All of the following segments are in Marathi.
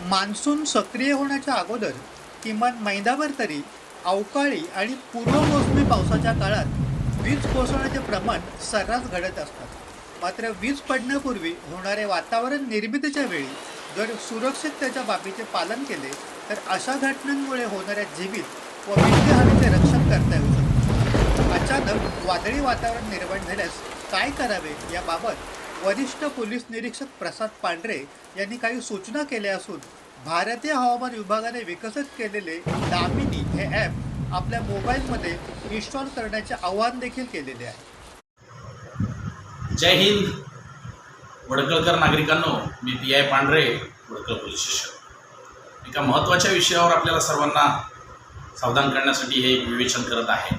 मान्सून सक्रिय होण्याच्या अगोदर किमान महिनाभर तरी अवकाळी आणि पूर्व मोसमी पावसाच्या काळात वीज कोसळण्याचे प्रमाण सर्रास घडत असतात. मात्र वीज पडण्यापूर्वी होणारे वातावरण निर्मितीच्या वेळी जर सुरक्षिततेच्या बाबीचे पालन केले तर अशा घटनांमुळे होणाऱ्या जीवित व विद्युत रक्षण करता येऊ शकते. अचानक वादळी वातावरण निर्माण झाल्यास काय करावे याबाबत वरिष्ठ पोलीस निरीक्षक प्रसाद पांढरे यांनी काही सूचना केल्या असून भारतीय हवामान विभागाने विकसित केलेले दामिनी हे ॲप आपल्या मोबाईलमध्ये इन्स्टॉल करण्याचे आवाहन देखील केलेले आहे. जय हिंद वडकळकर नागरिकांनो मी P I Pandhare Wadkal police station. एका महत्त्वाच्या विषयावर आपल्याला सर्वांना सावधान करण्यासाठी हे एक विवेचन करत आहे.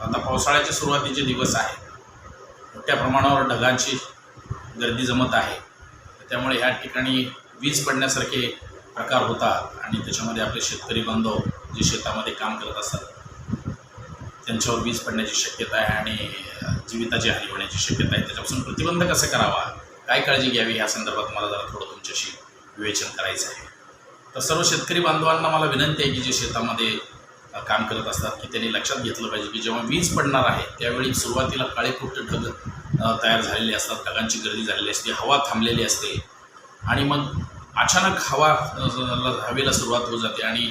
आता पावसाळ्याचे सुरुवातीचे दिवस आहे मोठ्या प्रमाणावर ढगांची गर्दी जमत आहे. त्यामुळे ह्या ठिकाणी वीज पडण्यासारखे प्रकार होतात आणि त्याच्यामध्ये आपले शेतकरी बांधव जे शेतामध्ये काम करत असतात त्यांच्यावर वीज पडण्याची शक्यता आहे आणि जीविताची हानी होण्याची शक्यता आहे. त्याच्यापासून प्रतिबंध कसा करावा? काय काळजी घ्यावी? या संदर्भात मला जरा थोडं तुमच्याशी विवेचन करायचं आहे. तर सर्व शेतकरी बांधवांना मला विनंती आहे की जे शेतामध्ये काम करत असतात की त्यांनी लक्षात घेतलं पाहिजे की जेव्हा वीज पडणार आहे त्यावेळी सुरुवातीला काळेपुट्ट ढग तयार झालेले असतात ढगांची गर्दी झालेली असते हवा थांबलेली असते. आणि मग अचानक हवा हवेला सुरुवात होत जाते आणि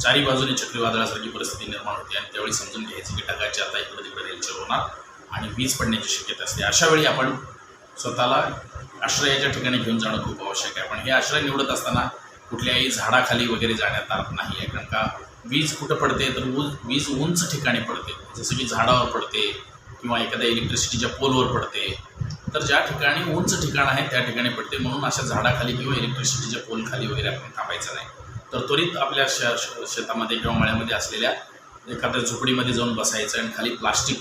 चारी बाजूने चक्रीवादळासारखी परिस्थिती निर्माण होते आणि त्यावेळी समजून घ्यायचं की ढगाची आता इकडे तिकडे रेलचल होणार आणि वीज पडण्याची शक्यता असते. अशावेळी आपण स्वतःला आश्रयाच्या ठिकाणी घेऊन जाणं खूप आवश्यक आहे. पण हे आश्रय निवडत असताना कुठल्याही झाडाखाली वगैरे जाण्यात आत नाही आहे कारण का वीज कुठं पडते तर ऊज वीज उंच ठिकाणी पडते. जसं की झाडावर पडते किंवा एखाद्या इलेक्ट्रिसिटीच्या पोलवर पडते. तर ज्या ठिकाणी उंच ठिकाण आहे त्या ठिकाणी पडते. म्हणून अशा झाडाखाली किंवा इलेक्ट्रिसिटीच्या पोलखाली वगैरे आपण थांबायचं नाही. तर त्वरित आपल्या श श- शेतामध्ये किंवा मळ्यामध्ये असलेल्या एखाद्या झोपडीमध्ये जाऊन बसायचं आणि खाली प्लास्टिक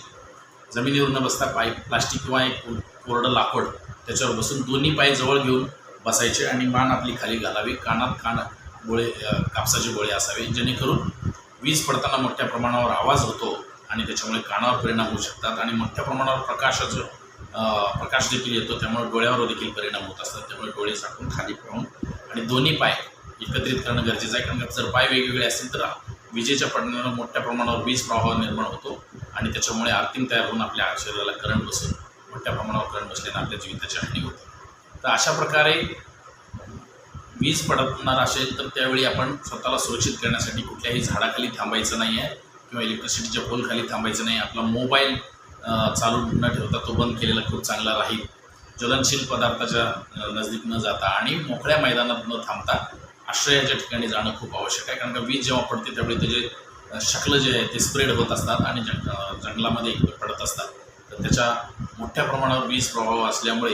जमिनीवर न बसता पाय प्लास्टिक किंवा एक कोरडं लाकूड त्याच्यावर बसून दोन्ही पाय जवळ घेऊन बसायचे आणि मान आपली खाली घालावी. कानात कान गोळे कापसाचे गोळे असावे. जेणेकरून वीज पडताना मोठ्या प्रमाणावर आवाज होतो आणि त्याच्यामुळे कानावर परिणाम होऊ शकतात आणि मोठ्या प्रमाणावर प्रकाशाचं प्रकाश देखील येतो. त्यामुळे डोळ्यावर देखील परिणाम होत असतात. त्यामुळे डोळे साठून खाली पाहून आणि दोन्ही पाय एकत्रित करणं गरजेचं आहे. कारण जर पाय वेगवेगळे असतील तर विजेच्या पडण्यानं मोठ्या प्रमाणावर वीज प्रवाह निर्माण होतो आणि त्याच्यामुळे आर्थिंग तयार होऊन आपल्या शरीराला करंट बसून मोठ्या प्रमाणावर करंट बसल्यानं आपल्या जीविताची हानी होते. तर अशा प्रकारे वीज पडणार असेल तर त्यावेळी आपण स्वतःला सुरक्षित करण्यासाठी कुठल्याही झाडाखाली थांबायचं नाही आहे किंवा इलेक्ट्रिसिटीच्या पोलखाली थांबायचं नाही आपला मोबाईल चालू न ठेवता तो बंद केलेला खूप चांगला राहील. ज्वलनशील पदार्थाच्या नजदीक न जाता आणि मोकळ्या मैदानात न थांबता आश्रयाच्या ठिकाणी जाणं खूप आवश्यक आहे. कारण का वीज जेव्हा पडते त्यावेळी त्याचे शकलं जे आहे ते स्प्रेड होत असतात आणि जंग जंगलामध्ये पडत असतात. तर त्याच्या मोठ्या प्रमाणावर वीज प्रभाव असल्यामुळे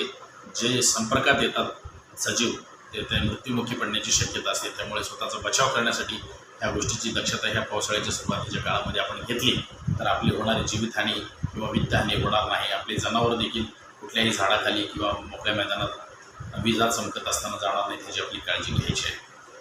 जे संपर्कात येतात सजीव ते त्या मृत्युमुखी पडण्याची शक्यता असते. त्यामुळे स्वतःचा बचाव करण्यासाठी ह्या गोष्टीची दक्षता ह्या पावसाळ्याच्या सुरुवातीच्या काळामध्ये आपण घेतली. तर आपली होणारी जीवितहानी किंवा वित्तहानी होणार नाही. आपले जनावरं देखील कुठल्याही झाडाखाली किंवा मोकळ्या मैदानात विजा चमकत असताना जाणार नाही त्याची आपली काळजी घ्यायची आहे.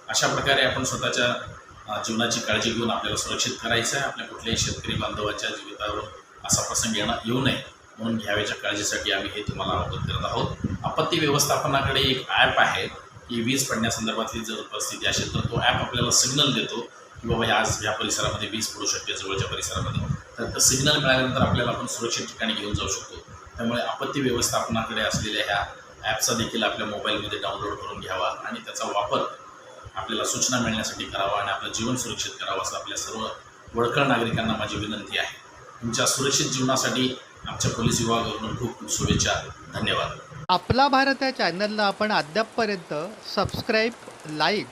अशा प्रकारे आपण स्वतःच्या जीवनाची काळजी घेऊन आपल्याला सुरक्षित करायचं आहे. आपल्या कुठल्याही शेतकरी बांधवाच्या जीवितावर असा प्रसंग येणं येऊ नये. म्हणून घ्याव्याच्या काळजीसाठी आम्ही हे तुम्हाला अवगत करत आहोत. आपत्ती व्यवस्थापनाकडे एक ॲप आहे. E ही वीज पडण्यासंदर्भातली जर परिस्थिती असेल तर तो ॲप आपल्याला सिग्नल देतो की बाबा ह्या आज ह्या परिसरामध्ये वीज पडू शकते जवळच्या परिसरामध्ये. तर तो सिग्नल मिळाल्यानंतर आपल्याला आपण सुरक्षित ठिकाणी घेऊन जाऊ शकतो. त्यामुळे आपत्ती व्यवस्थापनाकडे असलेल्या ह्या ॲपचा देखील आपल्या मोबाईलमध्ये डाउनलोड करून घ्यावा आणि त्याचा वापर आपल्याला सूचना मिळण्यासाठी करावा आणि आपलं जीवन सुरक्षित करावं असं आपल्या सर्व वडखळ नागरिकांना माझी विनंती आहे. तुमच्या सुरक्षित जीवनासाठी आमच्या पोलीस विभागाकडून खूप खूप शुभेच्छा. धन्यवाद. आपला भारत या चॅनलला आपण अद्यापपर्यंत सबस्क्राईब लाईक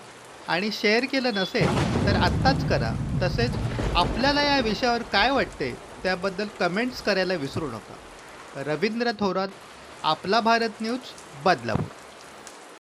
आणि शेअर केलं नसेल तर आत्ताच करा. तसेच आपल्याला या विषयावर काय वाटते त्याबद्दल कमेंट्स करायला विसरू नका. रवींद्र थोरात आपला भारत न्यूज बदलापूर.